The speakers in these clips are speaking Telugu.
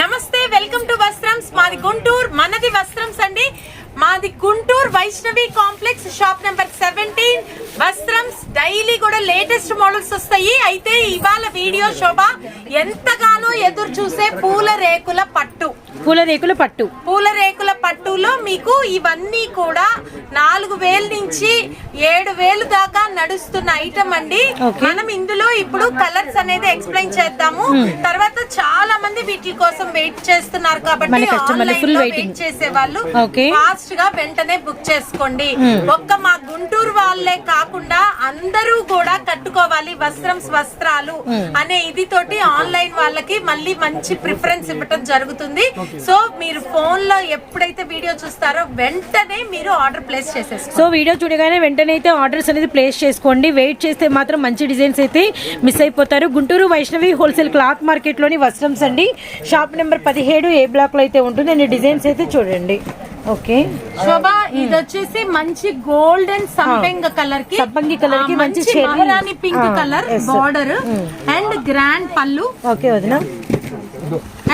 నమస్తే వెల్కమ్ టు బస్ వస్త్రమ్స్ మాది గుంటూరు మనది వస్త్రమ్స్ అండి మాది Guntur Vaishnavi complex shop number seventeen. Vastrams daily కూడా లేటెస్ట్ మోడల్స్ వస్తాయి. అయితే ఇవాళ వీడియో శోభ ఎంతగానో ఎదురు చూసే పూల రేకుల పట్టు. పూల రేకుల పట్టు. పూల రేకుల పట్టులో మీకు ఇవన్నీ కూడా నాలుగు వేల నుంచి ఏడు వేలు దాకా నడుస్తున్న ఐటమ్ అండి. మనం ఇందులో ఇప్పుడు కలర్స్ అనేది ఎక్స్ప్లెయిన్ చేద్దాము. తర్వాత చాలా మంది వీటి కోసం వెయిట్ చేస్తున్నారు కాబట్టి మన customer లు ఆన్లైన్ full లో waiting. వెయిట్ చేసే వాళ్ళు. ఫాస్ట్గా వెంటనే బుక్ చేసుకోండి. ఒక్క మా గుంటూరు వాళ్ళే కాకుండా అందరూ కూడా కట్టుకోవాలి వస్త్రం వస్త్రాలు అనే ఇది తోటి ఆన్లైన్ వాళ్ళకి మళ్ళీ మంచి ప్రిఫరెన్స్ ఇవ్వటం జరుగుతుంది. సో మీరు ఫోన్లో ఎప్పుడైతే వీడియో చూస్తారో వెంటనే మీరు ఆర్డర్ ప్లేస్ చేసేసుకోండి. సో వీడియో చూడగానే వెంటనే అయితే ఆర్డర్స్ అనేది ప్లేస్ చేసుకోండి. వెయిట్ చేస్తే మాత్రం మంచి డిజైన్స్ అయితే మిస్ అయిపోతారు. గుంటూరు వైష్ణవి హోల్సేల్ క్లాత్ మార్కెట్లోని వస్త్రమ్స్ అండి. షాప్ నెంబర్ పదిహేడు ఏ బ్లాక్లో అయితే ఉంటుంది అండ్ డిజైన్స్ అయితే చూడండి. ఓకే. శోభ ఇది వచ్చేసి మంచి గోల్డెన్ సంపెంగ కలర్కి సంపంగి colour కి మంచి. Maharani pink colour. Border and grand పళ్ళు ఓకే వదిన.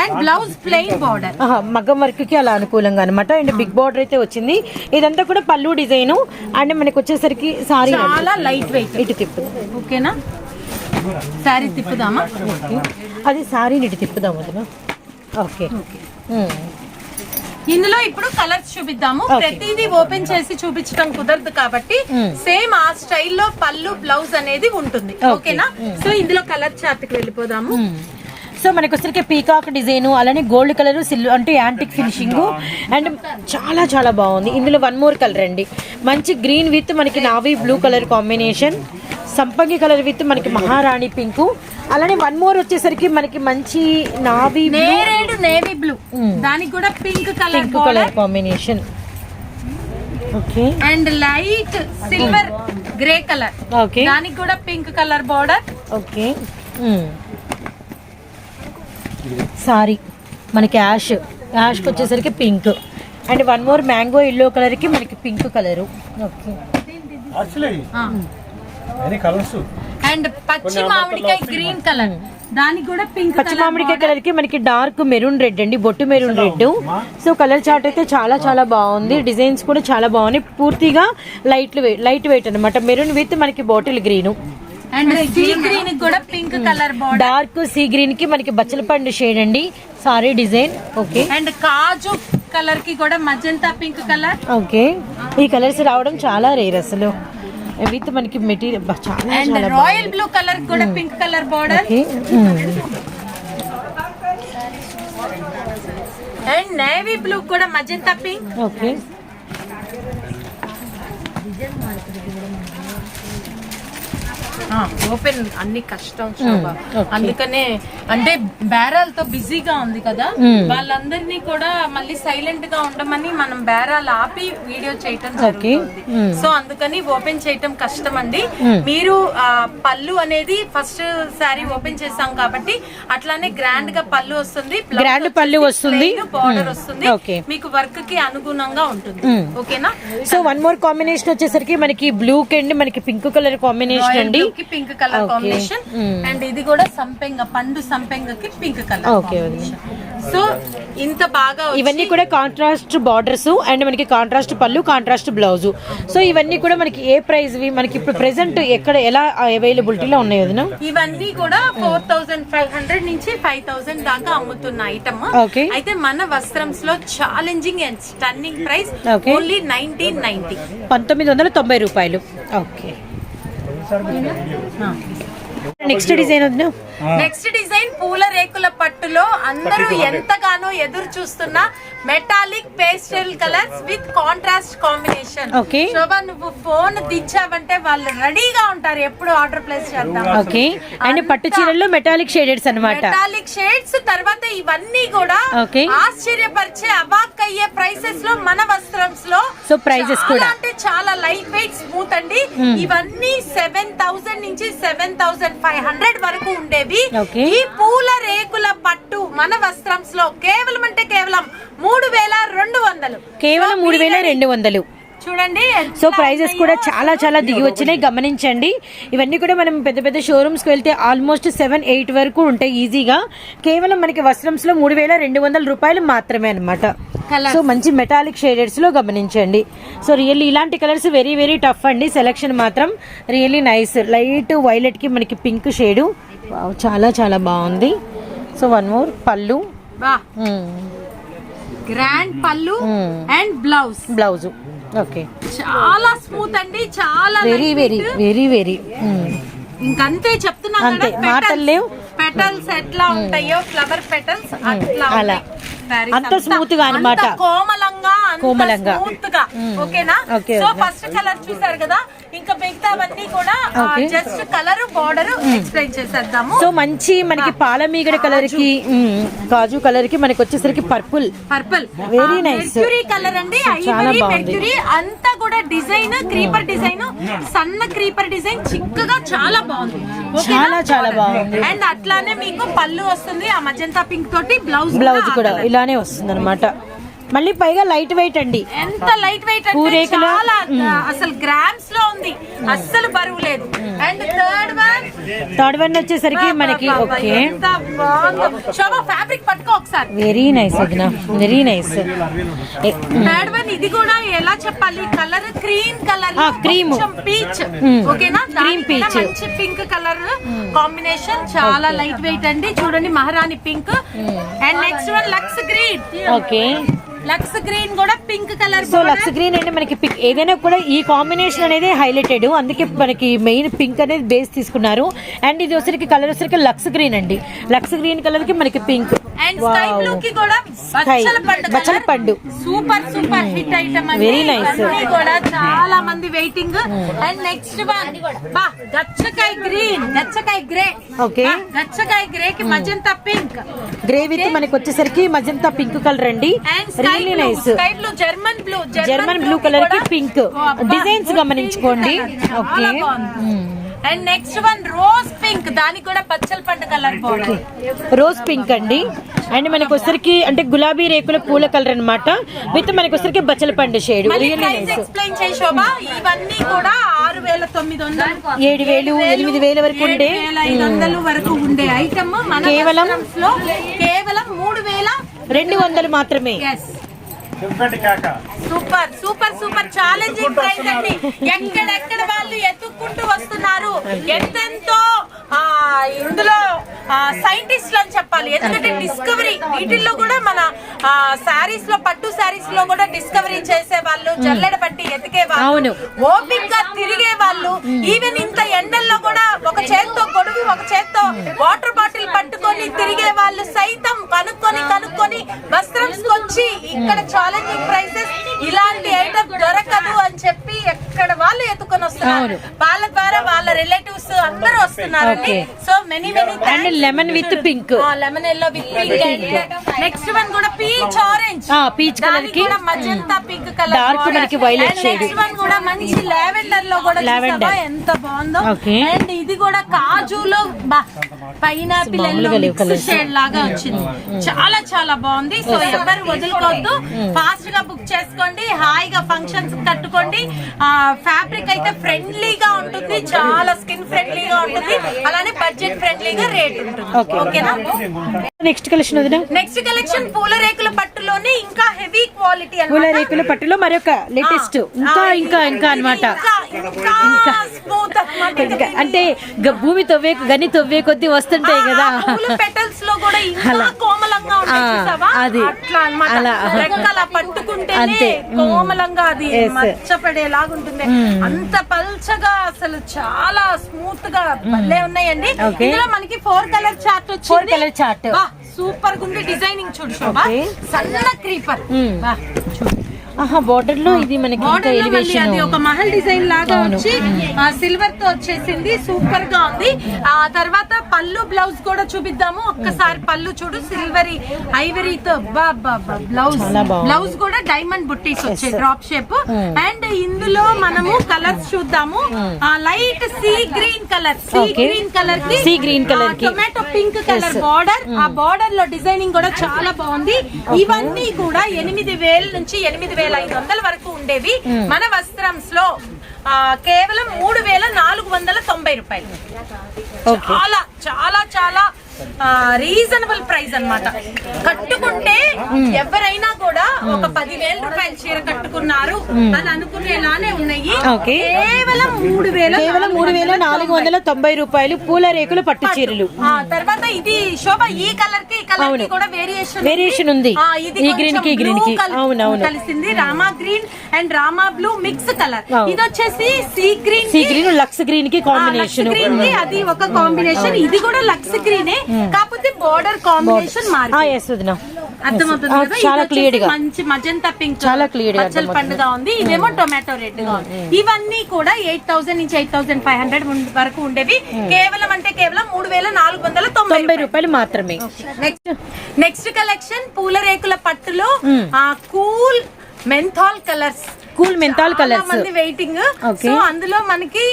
అండ్ బ్లౌజ్ ప్లెయిన్ బార్డర్ మగ్గం వర్క్కి అలా అనుకూలంగా అనమాట అండ్ బిగ్ బార్డర్ అయితే వచ్చింది. ఇదంతా కూడా పళ్ళు డిజైన్. అండ్ మనకి వచ్చేసరికి సారీ చాలా లైట్ వెయిట్ ఇటు తిప్పు ఓకేనా? శారీ తిప్పుదామా? అది సారీ ఇటు తిప్పుదాం వదిన. ఓకే. ఇందులో ఇప్పుడు కలర్స్ చూపిద్దాము. ప్రతిదీ ఓపెన్ చేసి చూపించడం కుదరదు కాబట్టి. సేమ్ ఆ స్టైల్లో పళ్ళు బ్లౌజ్ అనేది ఉంటుంది. ఓకేనా? సో ఇందులో కలర్ చార్ట్కి వెళ్ళిపోదాము సో మనకి వచ్చరికి పీకాక్ డిజైన్ అలానే గోల్డ్ కలర్ సిల్వర్ అంటే యాంటిక్ ఫినిషింగ్. అండ్ చాలా చాలా బాగుంది. ఇందులో వన్ మోర్ కలర్ అండి. మంచి గ్రీన్ విత్ మనకి నావీ బ్లూ కలర్ కాంబినేషన్. సంపంగి కలర్ విత్ మనకి మహారాణి పింక్. అలానే వన్ మోర్ వచ్చేసరికి మనకి మంచి నావీ నేవీ బ్లూ. దానికి కూడా pink colour pink colour combination. Okay and light silver grey colour. Okay దానికి కూడా pink colour border. Okay sorry మనకి యాష్. యాష్కి వచ్చేసరికి pink. And one more mango yellow కలర్కి మనకి pink colour. Okay colours and పచ్చి మామిడికాయ గ్రీన్ కలర్. దానికి కూడా పింక్ పచ్చి మామిడికాయ కలర్కి మనకి డార్క్ మెరూన్ రెడ్ అండి బొట్టు maroon red so colour chart అయితే చాలా చాలా బాగుంది. డిజైన్స్ కూడా చాలా బాగున్నాయి. పూర్తిగా లైట్ వెయిట్ లైట్ వెయిట్ అనమాట మెరూన్ విత్ మనకి bottle green and sea green కూడా పింక్ కలర్ డార్క్ సీ గ్రీన్కి మనకి బచ్చల పండు షేడ్ అండి. సారీ డిజైన్ ఓకే అండ్ కాజు కలర్కి కూడా మజంతా పింక్ కలర్ ఓకే ఈ కలర్స్ రావడం చాలా రేర్ అసలు. విత్ మనకి మెటీరియల్ చాలా అండ్ రాయల్ బ్లూ కలర్ కూడా pink colour border and navy blue కూడా మజంతా పింక్ ఓకే ఓపెన్ అన్ని కష్టం శోభ. అందుకనే అంటే బేరాలతో బిజీగా ఉంది కదా. వాళ్ళందరినీ కూడా మళ్ళీ సైలెంట్గా ఉండమని మనం బేరాలు ఆపి వీడియో చేయటం. జరుగుతుంది. సో అందుకని ఓపెన్ చేయటం కష్టం అండి మీరు పళ్ళు అనేది ఫస్ట్ సారీ ఓపెన్ చేసాం కాబట్టి అట్లానే గ్రాండ్గా పళ్ళు వస్తుంది Grand పళ్ళు వస్తుంది. బార్డర్. వస్తుంది. మీకు వర్క్కి అనుగుణంగా ఉంటుంది. ఓకేనా సో వన్ మోర్ కాంబినేషన్ వచ్చేసరికి మనకి బ్లూ అండి మనకి పింక్ కలర్ కాంబినేషన్ అండి pink colour. Combination. Mm. And ఇది కూడా సంపెంగ పండు సంపెంగకి పింక్ కలర్ Okay, సో ఇంత బాగా ఇవన్నీ కూడా కాంట్రాస్ట్ బార్డర్స్ అండ్ మనకి కాంట్రాస్ట్ పళ్ళు కాంట్రాస్ట్ బ్లౌజ్ సో ఇవన్నీ కూడా మనకి ఏ ప్రైస్ మనకి ఇప్పుడు ప్రెసెంట్ ఎక్కడ ఎలా అవైలబిలిటీలో ఉన్నాయి వదిన? ఇవన్నీ కూడా ఫోర్ థౌసండ్ ఫైవ్ హండ్రెడ్ నుంచి ఫైవ్ థౌసండ్ దాకా అమ్ముతున్న ఐటమ్. అయితే మన వస్త్రంస్లో challenging and stunning price. Only nineteen ninety పంతొమ్మిది వందల తొంభై రూపాయలు. ఓకే 何? నెక్స్ట్ డిజైన్ వదిన నెక్స్ట్ డిజైన్ పూల రేకుల పట్టులో అందరూ ఎంతగానో ఎదురు చూస్తున్న metallic pastel colours with contrast combination Okay. Shobha నువ్వు ఫోన్ దించావంటే వాళ్ళు రెడీగా ఉంటారు. ఎప్పుడు ఆర్డర్ ప్లేస్ చేద్దాం. ఓకే. అండ్ పట్టు చీరల్లో మెటాలిక్ షేడెడ్స్ అన్నమాట. మెటాలిక్ షేడ్స్ తర్వాత ఇవన్నీ కూడా Okay. ఆశ్చర్యపరిచే అవాక్ అయ్యే ప్రైసెస్లో మన వస్త్రంస్లో prices చాలా కూడా. అంటే చాలా లైట్ వెయిట్ స్మూత్ అండి ఇవన్నీ సెవెన్ థౌసండ్ నుంచి సెవెన్ థౌసండ్ ఫైవ్ హండ్రెడ్ వరకు ఉండేవి. ఈ పూల రేకుల పట్టు మన వస్త్రంస్లో కేవలం అంటే కేవలం మూడు వేల రెండు వందలు. కేవలం మూడు వేల రెండు వందలు. చూడండి సో ప్రైజెస్ కూడా చాలా చాలా దిగి వచ్చినాయి గమనించండి. ఇవన్నీ కూడా మనం పెద్ద పెద్ద షోరూమ్స్కి వెళ్తే ఆల్మోస్ట్ సెవెన్ ఎయిట్ వరకు ఉంటాయి ఈజీగా. కేవలం మనకి వస్త్రంస్లో మూడు వేల రెండు వందల రూపాయలు మాత్రమే అనమాట. సో మంచి మెటాలిక్ షేడెడ్స్లో గమనించండి. సో రియల్లీ ఇలాంటి కలర్స్ వెరీ వెరీ టఫ్ అండి. సెలెక్షన్ మాత్రం రియల్లీ నైస్ లైట్ వైలెట్కి మనకి పింక్ షేడు చాలా చాలా బాగుంది. సో వన్ మోర్ పళ్ళు. గ్రాండ్ పళ్ళు అండ్ బ్లౌజ్ బ్లౌజ్ ఓకే చాలా స్మూత్ అండి చాలా వెరీ వెరీ వెరీ వెరీ ఇంకంతే చెప్తున్నా అంతే, మాటలు లేవు. పెటల్స్ ఎట్లా ఉంటాయో ఫ్లవర్ పెటల్స్ అట్లా అలా. అంత smooth గా అన్నమాట. కోమలంగా కోమలంగా. స్మూత్గా ఓకేనా ఓకే, సో. ఫస్ట్ కలర్ చూసారు కదా ఇంకా మిగతావన్నీ కూడా. జస్ట్ కలర్ బార్డర్ ఎక్స్ప్లెయిన్ చేసేద్దాము. సో మంచి మనకి పాలమీగడ కలర్కి కాజు. కలర్కి మనకి వచ్చేసరికి purple. Purple. Nice. Mercury colour అండి. చాలా. మెర్క్యూరీ అంతా కూడా డిజైన్ క్రీపర్ డిజైన్ సన్న క్రీపర్ డిజైన్ చిక్కగా చాలా బాగుంది. చాలా, చాలా బాగుంది. అండ్ అట్లానే మీకు పళ్ళు వస్తుంది ఆ మజంతా పింక్ తోటి బ్లౌజ్ బ్లౌజ్ కూడా ఇలానే వస్తుంది అనమాట మళ్ళీ పైగా లైట్ వెయిట్ అండి. ఎంత లైట్ వెయిట్ అంటే చాలా అసలు గ్రామ్స్లో ఉంది. అస్సలు బరువు లేదు. And third one third one వచ్చేసరికి మనకి ఓకే. శోభ ఫ్యాబ్రిక్ పట్టుకో ఒకసారి. వెరీ నైస్ వదిన వెరీ నైస్ థర్డ్ వన్ ఇది కూడా ఎలా చెప్పాలి? Colour cream colour cream. Peach. ఓకేనా? కూడా peach. మంచి పింక్ కలర్ కాంబినేషన్ చాలా లైట్ వెయిట్ అండి. చూడండి మహారాణి pink and next one lux green okay lux green కూడా pink colour so lux green అంటే మనకి పిక్ ఏదైనా కూడా ఈ కాంబినేషన్ అనేది హైలైటెడ్. అందుకే మనకి మెయిన్ పింక్ అనేది బేస్ తీసుకున్నారు. అండ్ ఇది వచ్చరికి కలర్ వచ్చరికి లక్స్ గ్రీన్ అండి. లక్స్ గ్రీన్ కలర్కి మనకి పింక్. అండ్ స్కై బ్లూ కి కూడా. బచ్చల పండు. Super super hit item. Hmm. ఇవన్నీ కూడా చాలా మంది వెయిటింగ్ అండ్ నెక్స్ట్ వన్ బా గచ్చకాయ గ్రీన్ గచ్చకాయ గ్రే Okay. గచ్చకాయ గ్రే కి మజంతా పింక్ గ్రే విత్ మనకి వచ్చేసరికి మజంతా పింక్ కలర్ అండి. Really nice sky blue German blue German blue కలర్కి పింక్ డిజైన్స్ గమనించుకోండి. Okay and next one rose pink దానికి కూడా పచ్చల పండు కలర్ బార్డర్ రోజ్ పింక్ అండి. అండ్ మనకి వచ్చరికి అంటే గులాబీ రేకుల పూల కలర్ అన్నమాట. విత్ మనకి వచ్చరికి బచ్చల పండు షేడ్ ఎక్స్ప్లెయిన్ చేయి శోభ. ఇవన్నీ కూడా ఆరు వేల తొమ్మిది వందలు. ఏడు వేలు ఎనిమిది వేల వరకు ఉండే. ఐదు వందలు వరకు ఉండే ఐటమ్ కేవలం? కేవలం మూడు వేల రెండు వందలు మాత్రమే. Super super super. Challenging price అండి. ఎక్కడెక్కడ వాళ్ళు ఎత్తుక్కుంటూ వస్తున్నారు? ఎంతెంతో ఆ, ఇందులో సైంటిస్ట్లు అని చెప్పాలి. ఎందుకంటే డిస్కవరీ వీటిల్లో కూడా మన శారీస్లో పట్టు శారీస్లో కూడా డిస్కవరీ చేసే వాళ్ళు జల్లెడ పట్టి ఎతికే. వాళ్ళు ఓపిక్గా తిరిగే వాళ్ళు ఈవెన్ ఇంత ఎండల్లో కూడా ఒక చేత్తో గొడుగు ఒక చేత్తో వాటర్ బాటిల్ పట్టుకొని తిరిగే వాళ్ళు సైతం కనుక్కొని కనుక్కొని వస్త్రంస్ వచ్చి ఇక్కడ ఛాలెంజింగ్ ప్రైసెస్ ఇలాంటి ఐటమ్ దొరక వాళ్ళు ఎత్తుకొని వస్తున్నారు. వాళ్ళ ద్వారా వాళ్ళ రిలేటివ్స్ అందరూ వస్తున్నారండి. So many many and lemon with pink lemon yellow with pink next one కూడా పీచ్ ఆరెంజ్ peach colour కి, మజంతా పింక్ కలర్ dark మనకి violet shade. నెక్స్ట్ వన్ కూడా మంచి లావెండర్లో కూడా. చూసావా? ఎంత బాగుందో. అండ్ ఇది కూడా కాజులో పైనాపిల్ లేవు colours. షేడ్ లాగా వచ్చింది. చాలా చాలా బాగుంది. సో ఎవరు వదులుకోవద్దు. ఫాస్ట్గా బుక్ చేసుకోండి. హాయిగా ఫంక్షన్స్ కట్టుకోండి. ఫ్యాబ్రిక్ అయితే ఫ్రెండ్లీగా ఉంటుంది చాలా స్కిన్ ఫ్రెండ్లీగా ఉంటుంది అలానే బడ్జెట్ ఫ్రెండ్లీగా రేట్ ఉంటుంది. ఓకేనా నెక్స్ట్ కలెక్షన్ వదిన? నెక్స్ట్ కలెక్షన్ పూల రేకుల పట్టులోనే ఇంకా హెవీ క్వాలిటీ పూల రేకుల పట్టులో మరొక లేటెస్ట్ ఇంకా ఇంకా ఇంకా ఇంకా అంటే భూమి తవ్వే గని తవ్వే కొద్దీ వస్తుంటాయి కదా. పెటల్స్లో కూడా అది. అట్లా అన్నమాట పట్టుకుంటేనే అంతే. కోమలంగా అది. మచ్చపడేలాగా ఉంటుంది అంత పల్చగా అసలు చాలా స్మూత్గా భలే ఉన్నాయండి. ఇందులో మనకి ఫోర్ కలర్ చార్ట్ వచ్చింది colour chart. సూపర్ గుంది డిజైనింగ్ చూడు శోభా. సన్న క్రీపర్ Hmm. ఆహా బార్డర్లో ఇది మనకి లో మళ్ళీ అది ఒక మహల్ డిజైన్ లాగా. వచ్చి సిల్వర్తో వచ్చేసింది. సూపర్గా ఉంది. ఆ తర్వాత పళ్ళు బ్లౌజ్ కూడా చూపిద్దాము. ఒక్కసారి పళ్ళు చూడు సిల్వరీ ఐవరీతో బ్లౌజ్ చాలా బాగుంది. బ్లౌజ్ కూడా డైమండ్ బుట్టీస్ వచ్చాయి డ్రాప్ షేప్ అండ్ ఇందులో మనము కలర్స్ చూద్దాము. Light sea green colour sea. Green కలర్కి Sea green colour కి. Tomato pink colour. బార్డర్ ఆ బార్డర్లో డిజైనింగ్ కూడా చాలా బాగుంది. ఇవన్నీ కూడా ఎనిమిది వేల నుంచి ఎనిమిది వేల ఐదు వందల వరకు ఉండేవి. మన వస్త్రంస్లో కేవలం మూడు వేల నాలుగు వందల తొంభై రూపాయలు. చాలా చాలా చాలా రీజనబుల్ ప్రైస్ అన్నమాట. కట్టుకుంటే ఎవరైనా కూడా ఒక పదివేల రూపాయల చీర కట్టుకున్నారు అని అనుకునేలానే ఉన్నాయి. కేవలం మూడు వేల కేవలం మూడు వేల నాలుగు వందల తొంభై రూపాయలు పూల రేకులు పట్టు చీరలు. తర్వాత ఇది శోభ ఈ కలర్కి కలర్కి. కూడా వేరియేషన్ Variation ఉంది. ఈ green కి, green కి. కలిసింది. Rama green and Rama blue mix colour. ఇది వచ్చేసి sea green sea green lux గ్రీన్కి కాంబినేషన్ గ్రీన్ అది ఒక కాంబినేషన్ ఇది కూడా లక్స్ గ్రీనే కాకపోతే బోర్డర్ కాంబినేషన్ మారి ఎస్ వదినా. అర్థమవుతుంది ఆ, కదా? ఇది చాలా clear గా. మంచి మజంతా పింక్ చాలా clear గా. పండుగ ఉంది. ఇదేమో టొమాటో రెడ్గా ఉంది. ఇవన్నీ కూడా ఎయిట్ థౌసండ్ నుంచి ఎయిట్ థౌసండ్ ఫైవ్ హండ్రెడ్ వరకు ఉండేవి. కేవలం అంటే కేవలం మూడు వేల నాలుగు వందల తొంభై రూపాయలు. మాత్రమే. నెక్స్ట్ నెక్స్ట్ కలెక్షన్ పూల రేకుల పట్టులో ఆ cool menthol colours cool menthol colours మంది వెయిటింగ్. సో అందులో మనకి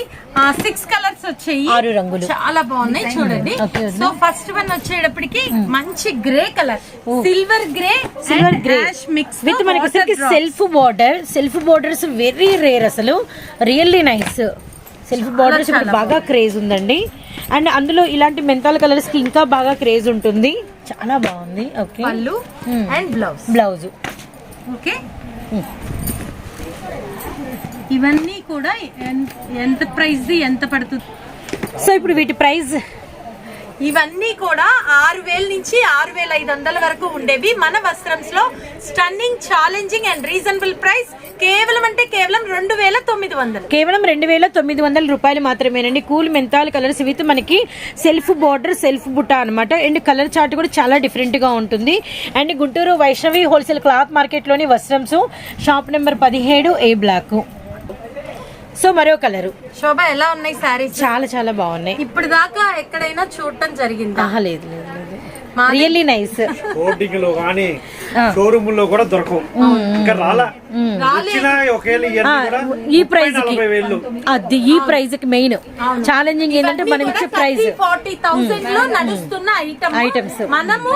సిక్స్ కలర్స్ వచ్చాయి. ఆరు రంగులు. చాలా బాగున్నాయి చూడండి. సో ఫస్ట్ వన్ వచ్చేటప్పటికి మంచి grey colour silver grey silver grey mix with మనకి self border self borders very rare అసలు. రియల్లీ నైస్ సెల్ఫ్ బార్డర్స్ ఇప్పుడు బాగా క్రేజ్ ఉందండి. అండ్ అందులో ఇలాంటి మెంతాల్ కలర్స్కి ఇంకా బాగా క్రేజ్ ఉంటుంది. చాలా బాగుంది. ఓకే పళ్ళు Hmm. And blouse blouse okay ఇవన్నీ కూడా ఎంత ప్రైస్ ఎంత పడుతుంది? సో ఇప్పుడు వీటి ప్రైస్ ఇవన్నీ కూడా ఆరు వేల నుంచి ఆరు వేల ఐదు వందల వరకు ఉండేవి. మన వస్త్రంస్లో stunning challenging and reasonable price కేవలం అంటే కేవలం రెండు వేల తొమ్మిది వందలు. కేవలం రెండు వేల తొమ్మిది వందల రూపాయలు మాత్రమేనండి. కూల్ మెంతాల్ కలర్స్ విత్ మనకి సెల్ఫ్ బార్డర్ సెల్ఫ్ బుట్ట అనమాట అండ్ కలర్ చార్ట్ కూడా చాలా డిఫరెంట్గా ఉంటుంది. And Guntur Vaishnavi wholesale cloth మార్కెట్లోని వస్త్రంసు వస్త్రంస్ షాప్ నెంబర్ పదిహేడు ఏ బ్లాక్ సో మరో కలరు. శోభ ఎలా ఉన్నాయి శారీస్ చాలా చాలా బాగున్నాయి. ఇప్పుడు దాకా ఎక్కడైనా చూడటం జరిగిందా? లేదు లేదు. రియల్లీ నైస్ హోర్డింగ్లో కానీ షోరూమ్లో కూడా దొరకవు. ఇంకా రాలా. ఈ ప్రైస్కి నలభై వేలు. అది ఈ ప్రైస్కి మెయిన్. ఛాలెంజింగ్ ఏంటంటే మనం ఇచ్చే ప్రైస్ ఫార్టీ థౌసండ్లో నడుస్తున్న ఐటమ్ Items. మనము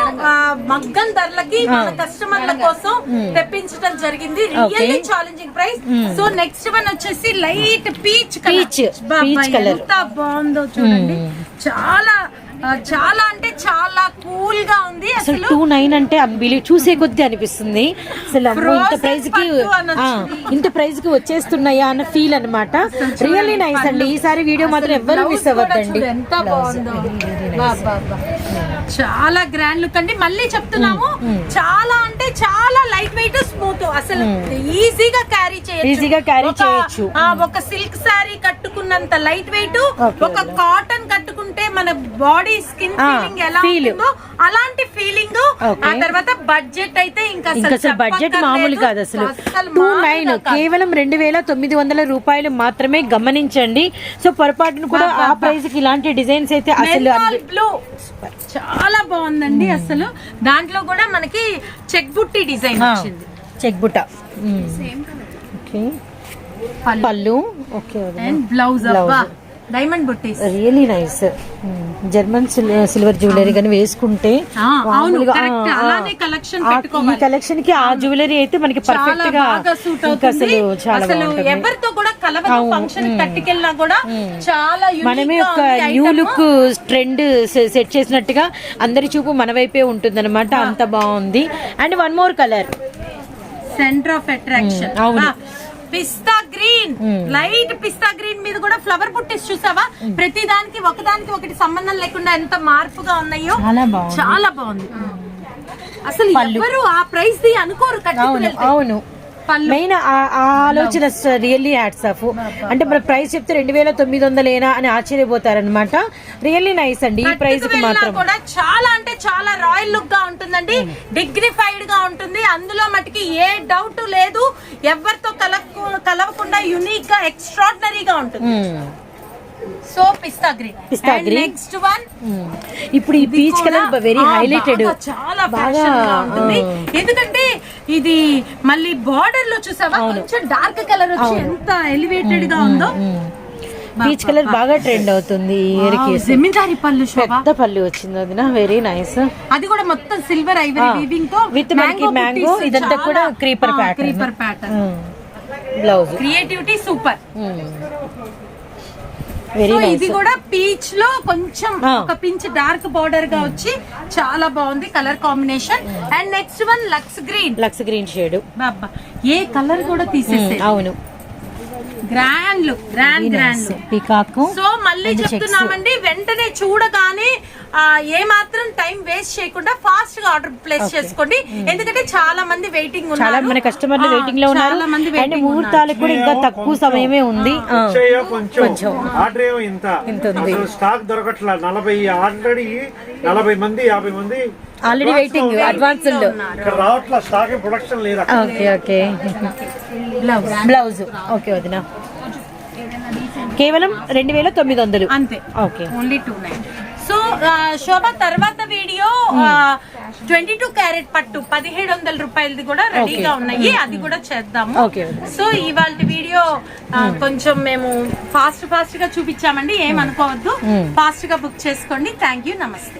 మగ్గం ధరలకి మన కస్టమర్ల కోసం తెప్పించడం జరిగింది. Really challenging price so next one వచ్చేసి లైట్ పీచ్. Peach colour. ఎంత బాగుందో చూడండి. చాలా చాలా అంటే చాలా కూల్గా ఉంది అసలు టూ నైన్ అంటే చూసే కొద్దీ అనిపిస్తుంది. అసలు ఇంత ప్రైస్కి ఇంత ప్రైస్కి వచ్చేస్తున్నాయా అన్న ఫీల్ అన్నమాట. రియల్లీ నైస్ అండి. ఈసారి వీడియో మాత్రం ఎవ్వరూ మిస్ అవ్వద్దండి. ఎంత బాగుందో. చాలా గ్రాండ్ లుక్ అండి. మళ్ళీ చెప్తున్నాము. చాలా అంటే చాలా లైట్ వెయిట్ స్మూత్ అసలు ఈజీగా క్యారీ చేయొచ్చు. Easy గా carry ఒక- చేయొచ్చు. ఒక సిల్క్ సారీ కట్టుకున్నంత లైట్ వెయిట్ ఒక కాటన్ కట్టుకుంటే మన బాడీ స్కిన్ ఫీలింగ్ ఎలా. ఉంటుందో అలాంటి ఫీలింగ్. ఆ తర్వాత బడ్జెట్ అయితే ఇంకా అసలు బడ్జెట్ మామూలు కాదు అసలు. టూ నైన్ కేవలం రెండు వేల తొమ్మిది వందల రూపాయలు మాత్రమే గమనించండి. సో పొరపాటును కూడా ఆ ప్రైస్కి ఇలాంటి డిజైన్స్ అయితే అసలు బ్లూ చాలా బాగుందండి అసలు. దాంట్లో కూడా మనకి చెక్ బుట్టి డిజైన్ వచ్చింది. చెక్ బుట్ట. ఓకే. పళ్ళు. Okay and blouse. అబ్బా. డైమండ్ బుట్టీస్ really nice German silver jewellery కానీ వేసుకుంటే అలానే. ఈ కలెక్షన్కి ఆ జ్యువెలరీ అయితే మనకి పర్ఫెక్ట్గా సూట్ అవుతుంది. అసలు ఎవరితో కూడా కలవదు అవును, ఫంక్షన్ కట్టుకెళ్ళినా కూడా చాలా మనమే ఒక న్యూ. లుక్ ట్రెండ్ సెట్ చేసినట్టుగా అందరి చూపు మన వైపే ఉంటుంది అంత బాగుంది. And one more colour centre of attraction అవును. పిస్తా గ్రీన్. లైట్ పిస్తా గ్రీన్ మీద కూడా ఫ్లవర్ బుట్టీస్ చూసావా? ప్రతి దానికి ఒకదానికి ఒకటి సంబంధం లేకుండా ఎంత మార్పుగా ఉన్నాయో చాలా బాగుంది. అసలు ఎవరు ఆ ప్రైస్ ది అనుకోరు అవును. మెయిన్ ఆలోచన రియల్లీ హ్యాట్స్ ఆఫ్ అంటే మన ప్రైస్ చెప్తే రెండు వేల తొమ్మిది వందలేనా అని ఆశ్చర్యపోతారనమాట రియల్లీ నైస్ అండి. ఈ ప్రైస్కి మాత్రం. కూడా చాలా అంటే చాలా రాయల్ లుక్గా ఉంటుందండి. డిగ్నిఫైడ్గా ఉంటుంది. అందులో మటుకి ఏ డౌట్ లేదు. ఎవరితో కలవ కలవకుండా యునిక్గా ఎక్స్ట్రాడినరీగా ఉంటుంది. సో పిస్తా green Pista green. Next one. ఇప్పుడు ఈ పీచ్ కలర్ వెరీ హైలైటెడ్ చాలా బాగా, ఉంటుంది. ఎందుకంటే ఇది మళ్ళీ బార్డర్లో చూసావా? కొంచెం డార్క్ కలర్ వచ్చి ఎంత ఎలివేటెడ్గా ఉందో. పీచ్ కలర్ బాగా ట్రెండ్ అవుతుంది ఈ ఇయర్కి. జమీందారి పళ్ళు పెద్ద పళ్ళు వచ్చింది వదిన వెరీ నైస్ అది కూడా మొత్తం సిల్వర్ ఐవరీ వీవింగ్తో విత్ మనకి మ్యాంగో ఇదంతా కూడా creeper pattern creeper pattern blouse creativity super very ఇది కూడా పీచ్లో కొంచెం. ఒక పించ్ డార్క్ బార్డర్గా వచ్చి చాలా బాగుంది colour combination and next one lux green lux green shade బాబా ఏ కలర్ కూడా తీసేసే అవును. Grand look grand grand peacock so మళ్ళీ చెప్తున్నామండి వెంటనే చూడగానే ఆ, ఏ మాత్రం టైం వేస్ట్ చేయకుండా ఫాస్ట్గా ఆర్డర్ ప్లేస్ చేసుకోండి. ఎందుకంటే చాలా మంది వెయిటింగ్ చాలా ఉన్నారు మన కస్టమర్లు వెయిటింగ్లో ఉన్నారు. చాలా మంది అండ్. ముహూర్తాలకు కూడా ఇంకా తక్కువ సమయమే ఉంది. ఆ. వచ్చాయో కొంచెం. ఆర్డర్ ఏమో ఇంత. ఇంత ఉంది. అసలు స్టాక్ దొరకట్లా. నలభై ఆల్రెడీ నలభై మంది యాభై మంది ఆల్రెడీ వెయిటింగ్ అడ్వాన్స్ రావట్లా స్టాక్ ప్రొడక్షన్ లేదు. Okay okay. Blouse blouse okay వదిన. కేవలం రెండు వేల తొమ్మిది వందలు. అంతే. Okay. Only two nine so Shobha తర్వాత వీడియో ట్వంటీ టూ క్యారెట్ పట్టు పదిహేడు వందల రూపాయలది కూడా రెడీగా ఉన్నాయి. అది కూడా చేద్దాము. సో ఇవాళ వీడియో ఆ, కొంచెం మేము ఫాస్ట్ ఫాస్ట్గా చూపించామండి ఏమనుకోవద్దు ఫాస్ట్గా బుక్ చేసుకోండి. థ్యాంక్ యూ నమస్తే